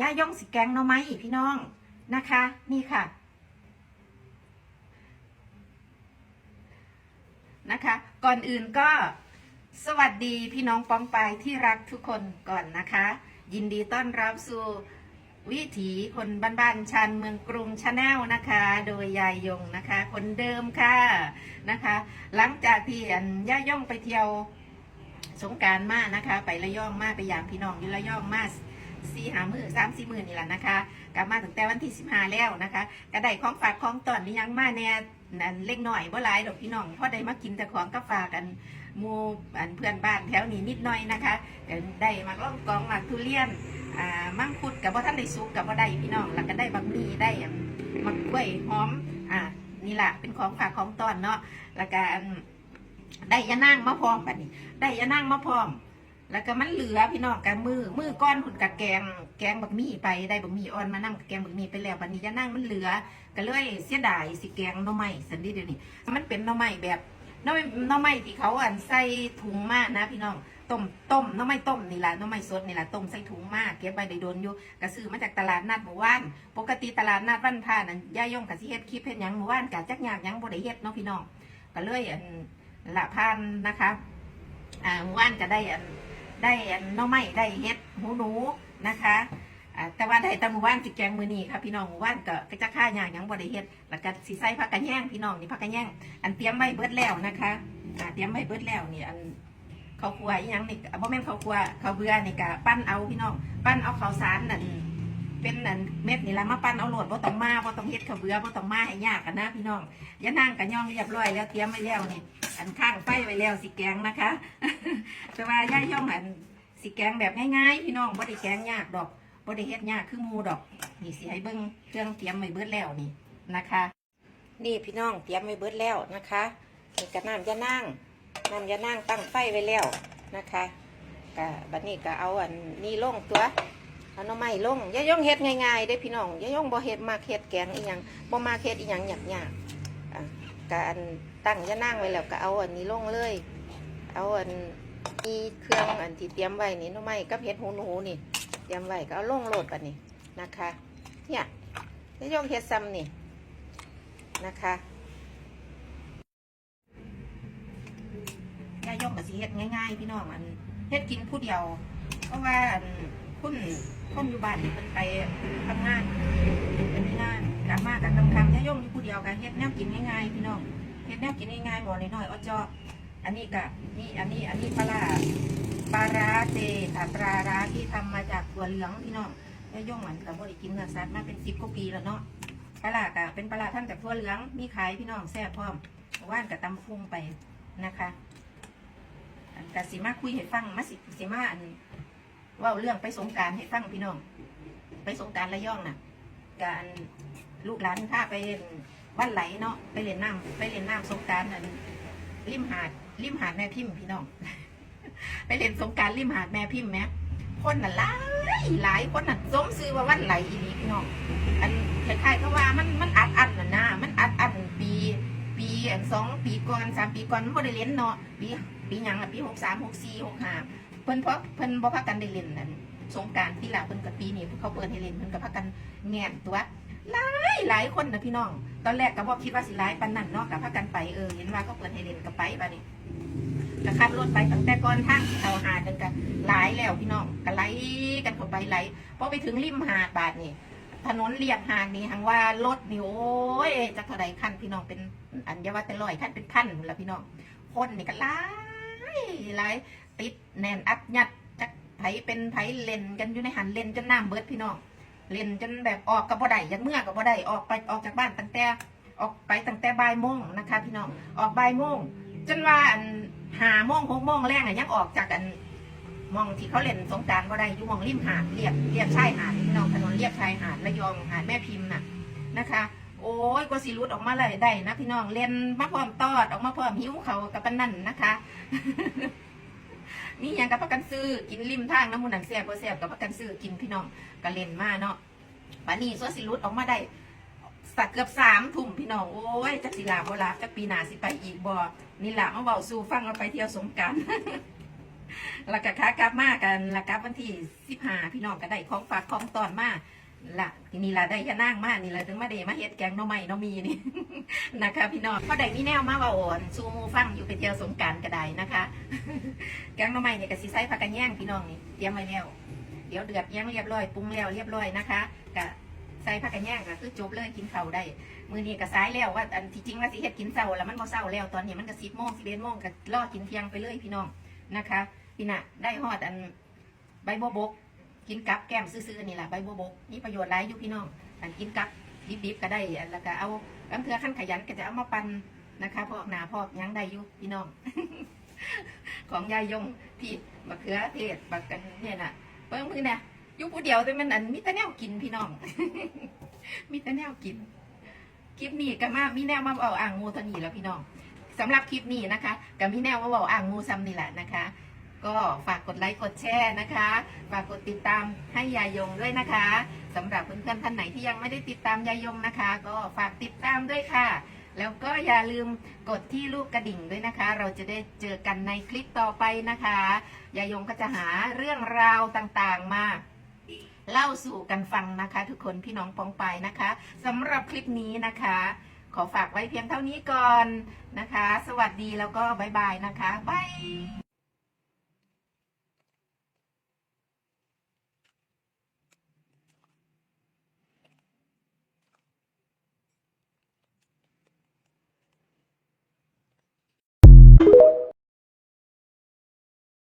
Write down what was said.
ย่าย่องสิแกงหน่อไม้พี่น้องนะคะ นี่ค่ะ นะคะ ก่อนอื่นก็สวัสดีพี่น้องป้องปายที่รักทุกคนก่อนนะคะ ยินดีต้อนรับสู่วิถีคนบ้านๆชานเมืองกรุงชาแนลนะคะ โดยยายยงนะคะ คนเดิมค่ะนะคะ หลังจากที่อันย่าย่องไปเที่ยวสงการมานะคะ ไประยองมาไปยามพี่น้องอยู่ระยองมา สี่หามือสามสี่มือนี่แหละนะคะ กลับมาถึงแต่วันที่สิบห้าแล้วนะคะก็ได้ของฝากของตอนนี้ยังมาแน่นั่นเล็กหน่อยบ่หลายดอกพี่น้องพอได้มากินแต่ของก็ฝากกันมูอันเพื่อนบ้านแถวนี้นิดหน่อยนะคะเดี๋ยวได้มาล่องกองหมากทุเรียนอ่ามังคุดกับว่าท่านได้สุกกับว่าได้พี่น้องแล้วก็ได้บักมีได้มักกล้วยหอมอ่านี่แหละเป็นของฝากของตอนเนาะแล้วก็ได้ยานั่งมะพร้อมบัดนี้ ได้ยานั่งมะพร้อม แล้วก็มันเหลือพี่น้องกับมือมือก้อนหุ่นกับแกง แกงบักมี่ไปได้บักมี่อ่อนมานั่งแกงบักมี่ไปแล้วบัดนี้จะนั่งมันเหลือก็เลยเสียดายสิแกงหน่อไม้สันนิเดียวนี้มันเป็นหน่อไม้แบบหน่อไม้หน่อไม้ที่เขาอันใส่ถุงมากนะ พี่น้องต้มต้มหน่อไม้ต้มนี่แหละหน่อไม้สดนี่แหละต้มใส่ถุงมากเก็บไว้ได้โดนอยู่กระซื้อมาจากตลาดนัดหมู่บ้าน ปกติตลาดนัดวันพานั่นย่าย่องกับสิเฮ็ดคลิปเฮ็ดยังหมู่บ้านกะจักยากยังบ่ได้เฮ็ดเนาะพี่น้องก็เลยอันละพานนะคะอ่าหมู่บ้านก็ได้อัน ได้น้อไม้ได้เฮ็ดหูหนูนะคะแต่ว่าได้ตะมู่านสิแกงมือนี้ค่ะพี่น้องหมู่บ้านก็กจะค่าอย่างยังบ่ได้เฮ็ดแล้วก็สิใส่ผักกระแยงพี่น้องนี่ผักกระแยงอันเตรียมไว้เบิดแล้วนะคะเตรียมไว้เบิดแล้วนี่อันข้าวคั่วยังนี่บ่แม่นข้าวคั่วข้าวเบื่อนี่ก็ปั้นเอาพี่น้องปั้นเอาข้าวสารนั่นเป็นนั่นเม็ดนี่ละมาปั้นเอาโหลดบ่ต้องมาบ่ต้องเฮ็ดข้าวเบื่อบ่ต้องมาให้ยากกันนะพี่น้องย่านั่งกันย่องเรียบร้อยแล้วเตรียมไว้แล้วนี่ อันข้างไฟไว้แล้วสิแกงนะคะ แต่ว่าย่าย่องอันสิแกงแบบง่ายๆพี่น้องบ่ได้แกงยากดอกบ่ได้เฮ็ดยากคือมูดอก นี่สิให้เบิ่งเครื่องเตรียมไว้เบิดแล้วนี่นะคะ นี่พี่น้องเตรียมไว้เบิดแล้วนะคะนี่ก็น้ำยานั่งน้ำยานั่งตั้งไฟไว้แล้วนะคะก็บัดนี้ก็เอาอันนี้ลงตัวเอาหน่อไม้ลงย่าย่องเฮ็ดง่ายๆเด้พี่น้องย่าย่องบ่เฮ็ดมาเฮ็ดแกงอีหยังบ่มาเฮ็ดอีหยังหยากๆอะ ก็อันตั้งยานั่งไว้แล้วก็เอาอันนี้ลงเลย เอาอันมีเครื่องอันที่เตรียมไว้นี่หน้อไม้กับเห็ดหูหนูนี่เตรียมไว้ก็เอาลงโหลดกันนี่นะคะ เนี่ยจะยกเห็ดซ้ำนี่นะคะย่ายกกับสีเห็ดง่าย ๆ พี่น้องอันเห็ดกินผู้เดียว เพราะว่าอันคุณคนอยู่บ้านนี่เป็นไปทำงานเป็นงาน กลับมากับคำคำย่ายกอยู่ผู้เดียวกับเห็ดแนวกินง่ายๆพี่น้องเห็ดแนวกินง่ายๆหมดน้อยๆอ้อจออันนี้กะนี่อันนี้อันนี้ปลาปลาร้าเจค่ะปลาร้าที่ทำมาจากถั่วเหลืองพี่น้องแม่ย่องเหมือนกับบริกินเนื้อสัตว์มาเป็นสิบกว่าปีแล้วเนาะปลาร้ากะเป็นปลาร้าท่านจากถั่วเหลืองมีขายพี่น้องแซ่บพร้อมว่านกับตำฟุ้งไปนะคะอันกสิมาคุยให้ฟังมาสิสิมาอันว่าเรื่องไปสงการให้ฟังพี่น้อง ไปสงการระย่องน่ะการ ลูกหลานถ้าไปเล่นบ้านไหลเนาะไปเล่นน้ำไปเล่นน้ำสงการนั่นริมหาดริมหาดแม่พิมพ์พี่น้อง ไปเล่นสงการริมหาดแม่พิมพ์แม่คนน่ะหลายหลายคนน่ะสมซื้อว่าวันไหลอีนี้พี่น้องอันคล้ายๆก็ว่ามันมันอัดอัดน่ะนะมันอัดอัดปี ปีสองปีก่อนสามปีก่อนมันบ่ได้เล่นเนาะปีปีหยังอะปีหกสามหกสี่หกห้าเพิ่นเพราะเพิ่นบ่พักกันได้เล่นนั่นสงการที่ลาวเพิ่นกับปีนี้เขาเปิดให้เล่นเพิ่นก็พักกันแง่มตัว หลายหลายคนนะพี่น้อง ตอนแรกก็บอกคิดว่าสิร้ายปันนั่นเนาะกับพักกันไปเออเห็นว่าเขาเปิดให้เล่นกับไปบัดนี้ก็ขับรถไปตั้งแต่ก่อนทางที่เขาหาดกันกันหลายแล้วพี่น้องก็ไหลกันเข้าไปไหลพอไปถึงริมหาดบาดนี่ถนนเลียบหาดนี่หังว่ารถนี่โอ้ยจะเท่าไรคันพี่น้องเป็นอันยาว่าแต่ลอยคันเป็นพันแล้วพี่น้องคนนี่ก็หลายหลายติดแน่นอัดยัดจักไผเป็นไผเล่นกันอยู่ในหันเล่นจนน้ำเบิดพี่น้อง เล่นจนแบบออกกับบ่ได้ยันเมื่อกับบ่ได้ออกไปออกจากบ้านตั้งแต่ออกไปตั้งแต่บ่ายโมงนะคะ พี่น้องออกบ่ายโมงจนว่าอันหาโมงหกโมงแรงอะยังออกจากอันมองที่เขาเล่นสงกรารบ่ได้อยู่มองริมหาดเรียบเรียบชายหาดพี่น้องถนนเรียบชายหาดระยองหาดแม่พิมพ์น่ะนะคะ โอ้ยกว่าสิรุดออกมาเลยได้นะพี่น้องเล่นมาพร้อมตอดออกมาพร้อมหิ้วเขากับปานนั่นนะคะ มีอย่างกับพักกันซื้อกินริมทางน้ำมันหนังแซ่บบ่แซบกับพักกันซื้อกินพี่น้องก็เล่นมาเนาะปานนี้สวสิรุดออกมาได้สักเกือบสามทุ่มพี่น้อง โอ้ยจักสิลาบ่ลาจักปีหนาสิไปอีกบ่นี่ละมาเบาสู่ฟังเราไปเที่ยวสงการแล้วก็ขากลับมากันแล้วกลับวันที่สิบห้าพี่น้องก็ได้ของฝากของตอนมาละ นี้ละได้ยานั่งมากนี่ละถึงมาเดมาเฮ็ดแกงน้อไม้น้อมีนี่ นะคะ พี่น้องพอได้มีแนวมาว่าอ่อนซูมูฟังอยู่ไปเที่ยวสงการก็ได้นะคะ แกงน้อไม้เนี่ยก็สิใส่ผักกระแยงพี่น้องนี่เตรียมไว้แล้วเดี๋ยวเดือดยังเรียบร้อยปรุงแล้วเรียบร้อยนะคะก็ใส่ผักกระแยงก็คือจบเลยกินข้าวได้มือนี้ก็สายแล้วว่าอันที่จริงว่าสิเฮ็ดกินเช้าแล้วมันบ่เช้าแล้วตอนนี้มันก็สิบโมงสิบเอ็ดโมงก็รอกินเที่ยงไปเลยพี่น้องนะคะพี่น่ะได้ฮอดอันใบบัวบก กินกับแก้มซื่อๆนี่แหละใบบัวบกมีประโยชน์หลายอยู่พี่น้องอันกินกับดิบๆก็ได้แล้วก็เอาลำเทือขั้นขยันก็จะเอามาปั่นนะคะพอกหนาพอกยังได้อยู่พี่น้อง ของยายยงที่มะเขือเทศบักกันเนี่ยน่ะเพิ่งมือเนี่ยอยุผู้เดียวแต่มันอันมีแต่แนวกินพี่น้องมีแต่แนวกินคลิปนี้ก็มามีแนวมาเอาอ่างงูทานีแล้วพี่น้องสำหรับคลิปนี้นะคะก็มีแนวมาบอกอ่างงูซ้ำนี่แหละนะคะ ก็ฝากกดไลค์กดแชร์นะคะ ฝากกดติดตามให้ยายงด้วยนะคะสำหรับเพื่อนๆท่านไหนที่ยังไม่ได้ติดตามยายงนะคะ ก็ฝากติดตามด้วยค่ะ แล้วก็อย่าลืมกดที่รูปกระดิ่งด้วยนะคะ เราจะได้เจอกันในคลิปต่อไปนะคะ ยายงก็จะหาเรื่องราวต่างๆมาเล่าสู่กันฟังนะคะ ทุกคนพี่น้องปองไปนะคะสำหรับคลิปนี้นะคะ ขอฝากไว้เพียงเท่านี้ก่อนนะคะ สวัสดีแล้วก็บายบายนะคะบาย